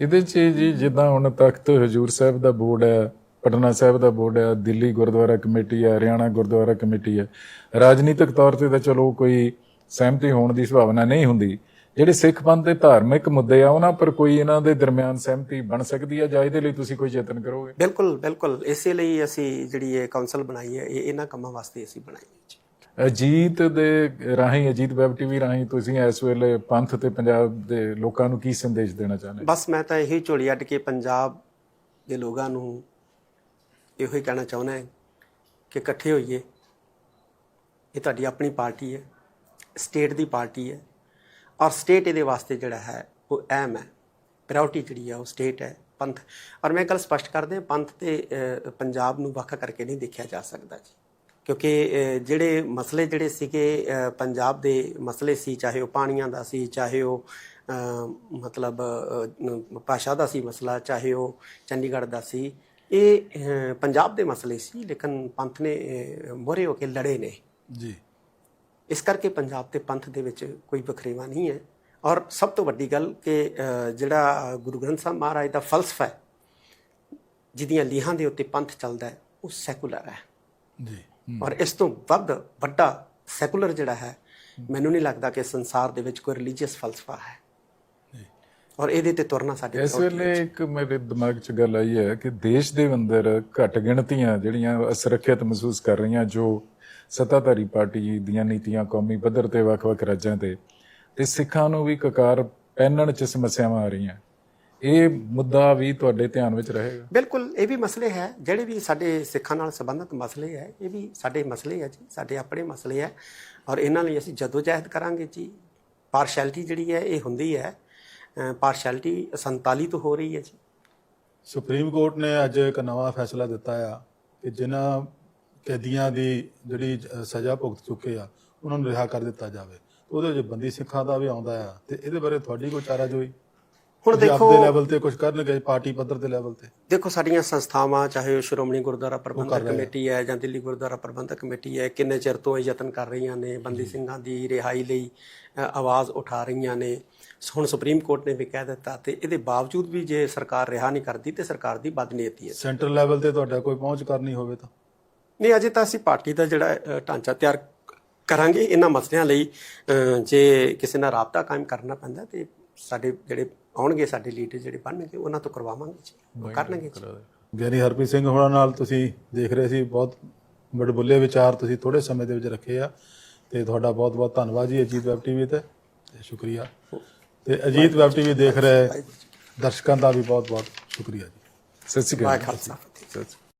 ਇਹਦੇ 'ਚ ਜੀ ਜਿੱਦਾਂ ਹੁਣ ਤਖਤ ਹਜੂਰ ਸਾਹਿਬ ਦਾ ਬੋਰਡ ਹੈ, ਪਟਨਾ ਸਾਹਿਬ ਦਾ ਬੋਰਡ ਹੈ, ਦਿੱਲੀ ਗੁਰਦੁਆਰਾ ਕਮੇਟੀ ਹੈ, ਹਰਿਆਣਾ ਗੁਰਦੁਆਰਾ ਕਮੇਟੀ ਹੈ। ਰਾਜਨੀਤਿਕ ਤੌਰ ਤੇ ਤਾਂ ਚਲੋ ਕੋਈ ਸਹਿਮਤੀ ਹੋਣ ਦੀ ਸੰਭਾਵਨਾ ਨਹੀਂ ਹੁੰਦੀ। ਜਿਹੜੇ ਸਿੱਖ ਪੰਥ ਦੇ ਧਾਰਮਿਕ ਮੁੱਦੇ ਆ, ਉਹਨਾਂ ਪਰ ਕੋਈ ਇਹਨਾਂ ਦੇ ਦਰਮਿਆਨ ਸਹਿਮਤੀ ਬਣ ਸਕਦੀ ਹੈ ਜਾਂ ਇਹਦੇ ਲਈ ਤੁਸੀਂ ਕੋਈ ਯਤਨ ਕਰੋਗੇ? ਬਿਲਕੁਲ ਬਿਲਕੁਲ। ਇਸੇ ਲਈ ਅਸੀਂ ਜਿਹੜੀ ਇਹ ਕਾਉਂਸਲ ਬਣਾਈ ਹੈ, ਇਹ ਇਹਨਾਂ ਕੰਮਾਂ ਵਾਸਤੇ ਅਸੀਂ ਬਣਾਈ ਹੈ ਜੀ। ਅਜੀਤ ਦੇ ਰਾਹੀਂ, ਅਜੀਤ ਵੈਬ ਟੀਵੀ ਰਾਹੀਂ ਤੁਸੀਂ ਇਸ ਵੇਲੇ ਪੰਥ ਤੇ ਪੰਜਾਬ ਦੇ ਲੋਕਾਂ ਨੂੰ ਕੀ ਸੰਦੇਸ਼ ਦੇਣਾ ਚਾਹੁੰਦੇ ਬਸ ਮੈਂ ਤਾਂ ਇਹੀ ਝੋਲੀ ਅੱਡ ਕੇ ਪੰਜਾਬ ਦੇ ਲੋਕਾਂ ਨੂੰ ਇਹੋ ਹੀ ਕਹਿਣਾ ਚਾਹੁੰਦਾ ਹਾਂ ਕਿ ਇਕੱਠੇ ਹੋਈਏ। ਇਹ ਤੁਹਾਡੀ ਆਪਣੀ ਪਾਰਟੀ ਹੈ, ਸਟੇਟ ਦੀ ਪਾਰਟੀ ਹੈ ਔਰ ਸਟੇਟ ਇਹਦੇ ਵਾਸਤੇ ਜਿਹੜਾ ਹੈ ਉਹ ਅਹਿਮ ਹੈ। ਪ੍ਰਾਇੋਰਟੀ ਜਿਹੜੀ ਹੈ ਉਹ ਸਟੇਟ ਹੈ, ਪੰਥ। ਔਰ ਮੈਂ ਗੱਲ ਸਪਸ਼ਟ ਕਰ ਪੰਥ ਤੇ ਪੰਜਾਬ ਨੂੰ ਵੱਖ ਕਰਕੇ ਨਹੀਂ ਦੇਖਿਆ ਜਾ ਸਕਦਾ ਜੀ। ਕਿਉਂਕਿ ਜਿਹੜੇ ਮਸਲੇ ਜਿਹੜੇ ਸੀਗੇ ਪੰਜਾਬ ਦੇ ਮਸਲੇ ਸੀ ਚਾਹੇ ਉਹ ਪਾਣੀਆਂ ਦਾ ਸੀ ਚਾਹੇ ਉਹ ਮਤਲਬ ਭਾਸ਼ਾ ਦਾ ਸੀ ਮਸਲਾ ਚਾਹੇ ਉਹ ਚੰਡੀਗੜ੍ਹ ਦਾ ਸੀ ਇਹ ਪੰਜਾਬ ਦੇ ਮਸਲੇ ਸੀ ਲੇਕਿਨ ਪੰਥ ਨੇ ਮੋਰੇ ਹੋ ਕੇ ਲੜੇ ਨੇ। ਜੀ। ਇਸ ਕਰਕੇ ਪੰਜਾਬ ਤੇ ਪੰਥ ਦੇ ਵਿੱਚ ਕੋਈ ਵਖਰੇਵਾ ਨਹੀਂ ਹੈ। ਔਰ ਸਭ ਤੋਂ ਵੱਡੀ ਗੱਲ ਕਿ ਜਿਹੜਾ ਗੁਰੂ ਗ੍ਰੰਥ ਸਾਹਿਬ ਮਹਾਰਾਜ ਦਾ ਫਲਸਫਾ ਹੈ ਜਿਹਦੀਆਂ ਲੀਹਾਂ ਦੇ ਉੱਤੇ ਪੰਥ ਚੱਲਦਾ ਹੈ ਉਹ ਸੈਕੂਲਰ ਹੈ। ਜੀ। ਔਰ ਇਸ ਤੋਂ ਵੱਧ ਵੱਡਾ ਸੈਕੂਲਰ ਜਿਹੜਾ ਹੈ ਮੈਨੂੰ ਨਹੀਂ ਲੱਗਦਾ ਕਿ ਸੰਸਾਰ ਦੇ ਵਿੱਚ ਕੋਈ ਰਿਲੀਜੀਅਸ ਫਲਸਫਾ ਹੈ। ਔਰ ਇਹਦੇ ਤੇ ਤੁਰਨਾ ਸਾਡੇ ਇਸ ਵੇਲੇ ਇੱਕ ਮੇਰੇ ਦਿਮਾਗ 'ਚ ਗੱਲ ਆਈ ਹੈ ਕਿ ਦੇਸ਼ ਦੇ ਅੰਦਰ ਘੱਟ ਗਿਣਤੀਆਂ ਜਿਹੜੀਆਂ ਅਸੁਰੱਖਿਅਤ ਮਹਿਸੂਸ ਕਰ ਰਹੀਆਂ ਜੋ ਸੱਤਾਧਾਰੀ ਪਾਰਟੀ ਦੀਆਂ ਨੀਤੀਆਂ ਕੌਮੀ ਪੱਧਰ ਤੇ ਵੱਖ-ਵੱਖ ਰਾਜਾਂ ਤੇ ਤੇ ਸਿੱਖਾਂ ਨੂੰ ਵੀ ਕਕਾਰ ਪਹਿਨਣ 'ਚ ਸਮੱਸਿਆਵਾਂ ਆ ਰਹੀਆਂ। ਇਹ ਮੁੱਦਾ ਵੀ ਤੁਹਾਡੇ ਧਿਆਨ ਵਿੱਚ ਰਹੇਗਾ। ਬਿਲਕੁਲ ਇਹ ਵੀ ਮਸਲੇ ਹੈ ਜਿਹੜੇ ਵੀ ਸਾਡੇ ਸਿੱਖਾਂ ਨਾਲ ਸੰਬੰਧਿਤ ਮਸਲੇ ਹੈ ਇਹ ਵੀ ਸਾਡੇ ਮਸਲੇ ਹੈ ਜੀ ਸਾਡੇ ਆਪਣੇ ਮਸਲੇ ਹੈ ਔਰ ਇਹਨਾਂ ਲਈ ਅਸੀਂ ਜਦੋਜਹਿਦ ਕਰਾਂਗੇ ਜੀ। ਪਾਰਸ਼ੈਲਿਟੀ ਜਿਹੜੀ ਹੈ ਇਹ ਹੁੰਦੀ ਹੈ ਪਾਰਸ਼ੈਲਿਟੀ 47 ਤੋਂ ਹੋ ਰਹੀ ਹੈ ਜੀ। ਸੁਪਰੀਮ ਕੋਰਟ ਨੇ ਅੱਜ ਇੱਕ ਨਵਾਂ ਫੈਸਲਾ ਦਿੱਤਾ ਆ ਕਿ ਜਿਨ੍ਹਾਂ ਕੈਦੀਆਂ ਦੀ ਜਿਹੜੀ ਸਜ਼ਾ ਭੁਗਤ ਚੁੱਕੇ ਆ ਉਹਨਾਂ ਨੂੰ ਰਿਹਾ ਕਰ ਦਿੱਤਾ ਜਾਵੇ। ਉਹਦੇ ਵਿੱਚ ਬੰਦੀ ਸਿੱਖਾਂ ਦਾ ਵੀ ਆਉਂਦਾ ਆ ਤੇ ਇਹਦੇ ਬਾਰੇ ਤੁਹਾਡੀ ਕੋਈ ਚਾਰਾ ਜੋਈ ਹੁਣ ਦੇਖੋ ਆਪਦੇ ਲੈਵਲ ਤੇ ਕੁਝ ਕਰਨਗੇ ਪਾਰਟੀ ਪੱਧਰ ਦੇ ਲੈਵਲ ਤੇ। ਦੇਖੋ ਸਾਡੀਆਂ ਸੰਸਥਾਵਾਂ ਚਾਹੇ ਉਹ ਸ਼੍ਰੋਮਣੀ ਗੁਰਦੁਆਰਾ ਪ੍ਰਬੰਧਕ। ਕਮੇਟੀ ਹੈ ਜਾਂ ਦਿੱਲੀ ਗੁਰਦੁਆਰਾ ਪ੍ਰਬੰਧਕ ਕਮੇਟੀ ਹੈ ਕਿੰਨੇ ਚਿਰ ਤੋਂ ਇਹ ਯਤਨ ਕਰ ਰਹੀਆਂ ਨੇ ਬੰਦੀ ਸਿੰਘਾਂ ਦੀ ਰਿਹਾਈ ਲਈ ਆਵਾਜ਼ ਉਠਾ ਰਹੀਆਂ ਨੇ। ਹੁਣ ਸੁਪਰੀਮ ਕੋਰਟ ਨੇ ਵੀ ਕਹਿ ਦਿੱਤਾ ਤੇ ਇਹਦੇ ਬਾਵਜੂਦ ਵੀ ਜੇ ਸਰਕਾਰ ਰਿਹਾ ਨਹੀਂ ਕਰਦੀ ਤੇ ਸਰਕਾਰ ਦੀ ਬਦਨੀਤੀ ਹੈ। ਸੈਂਟਰ ਲੈਵਲ ਤੇ ਤੁਹਾਡਾ ਕੋਈ ਪਹੁੰਚ ਕਰਨੀ ਹੋਵੇ ਤਾਂ। ਨਹੀਂ ਅਜੇ ਤਾਂ ਅਸੀਂ ਪਾਰਟੀ ਦਾ ਜਿਹੜਾ ਢਾਂਚਾ ਤਿਆਰ ਕਰਾਂਗੇ। ਇਹਨਾਂ ਮਸਲਿਆਂ ਲਈ ਜੇ ਕਿਸੇ ਨਾਲ ਰਾਬਤਾ ਕਾਇਮ ਕਰਨਾ ਪੈਂਦਾ ਤੇ ਸਾਡੇ ਜਿਹੜੇ ਆਉਣਗੇ ਸਾਡੇ ਲੀਡਰ ਜਿਹੜੇ ਬਣਨਗੇ ਉਹਨਾਂ ਤੋਂ ਕਰਵਾਵਾਂਗੇ ਜੀ। ਕਰਨਗੇ ਜੀ। ਗਿਆਨੀ ਹਰਪ੍ਰੀਤ ਸਿੰਘ ਹੋਣਾ ਨਾਲ ਤੁਸੀਂ ਦੇਖ ਰਹੇ ਸੀ ਬਹੁਤ ਬੜਬੁੱਲੇ ਵਿਚਾਰ ਤੁਸੀਂ ਥੋੜੇ ਸਮੇਂ ਦੇ ਵਿੱਚ ਰੱਖੇ ਆ। ਤੇ ਤੁਹਾਡਾ ਬਹੁਤ ਬਹੁਤ ਧੰਨਵਾਦ ਜੀ ਅਜੀਤ ਵੈਬ ਟੀਵੀ ਤੇ। ਤੇ ਸ਼ੁਕਰੀਆ। ਤੇ ਅਜੀਤ ਵੈਬ ਟੀਵੀ ਦੇਖ ਰਹੇ ਦਰਸ਼ਕਾਂ ਦਾ ਵੀ ਬਹੁਤ ਬਹੁਤ ਸ਼ੁਕਰੀਆ ਜੀ। ਸਤਿ ਸ਼੍ਰੀ ਅਕਾਲ। ਸਤਿ ਸ਼੍ਰੀ ਅਕਾਲ।